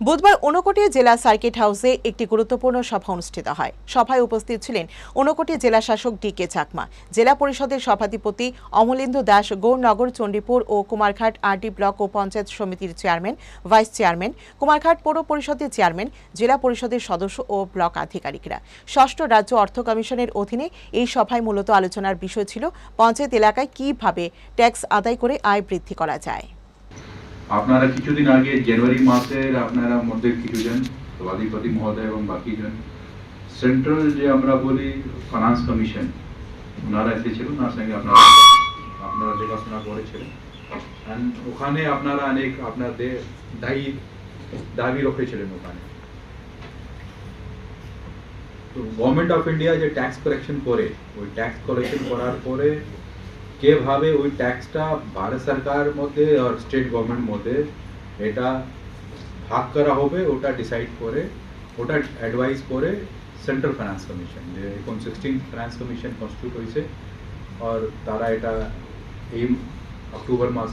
বুধবার ঊনকোটি জেলা সার্কিট হাউসে একটি গুরুত্বপূর্ণ সভা অনুষ্ঠিত হয়। সভায় উপস্থিত ছিলেন ঊনকোটি জেলা শাসক ডি কে চাকমা, জেলা পরিষদের সভাধিপতি অমলেন্দু দাস, গৌরনগর, চণ্ডীপুর ও কুমারঘাট আরডি ব্লক ও পঞ্চায়েত সমিতির চেয়ারম্যান, ভাইস চেয়ারম্যান, কুমারঘাট পৌর পরিষদের চেয়ারম্যান, জেলা পরিষদের সদস্য ও ব্লক আধিকারিকরা। ষষ্ঠ রাজ্য অর্থ কমিশনের অধীনে এই সভায় মূলত আলোচনার বিষয় ছিল পঞ্চায়েত এলাকায় কীভাবে ট্যাক্স আদায় করে আয় বৃদ্ধি করা যায়। আপনারা কিছুদিন আগে জানুয়ারি মাসের আপনারা মধ্যে কিছুজন, সভাধিপতি মহোদয় এবং বাকিজন, সেন্ট্রাল যে আমরা বলি ফাইন্যান্স কমিশন, ওনারা এসেছিলেন, ওনার সঙ্গে আপনারা আপনারা দেখাশোনা করেছিলেন। ওখানে আপনারা অনেক আপনাদের দায়ী, দাবি রেখেছিলেন ওখানে। তো গভর্নমেন্ট অফ ইন্ডিয়া যে ট্যাক্স কালেকশন করে, ওই ট্যাক্স কালেকশন করার পরে কীভাবে ওই ট্যাক্সটা ভারত সরকার মধ্যে আর স্টেট গভর্নমেন্ট মধ্যে এটা ভাগ করা হবে, ওটা ডিসাইড করে, ওটা অ্যাডভাইস করে সেন্ট্রাল ফাইন্যান্স কমিশন যে এখন সিক্সটিন ফাইন্যান্স কমিশন কনস্টিটিউট হয়েছে, আর তারা এটা এই অক্টোবর মাস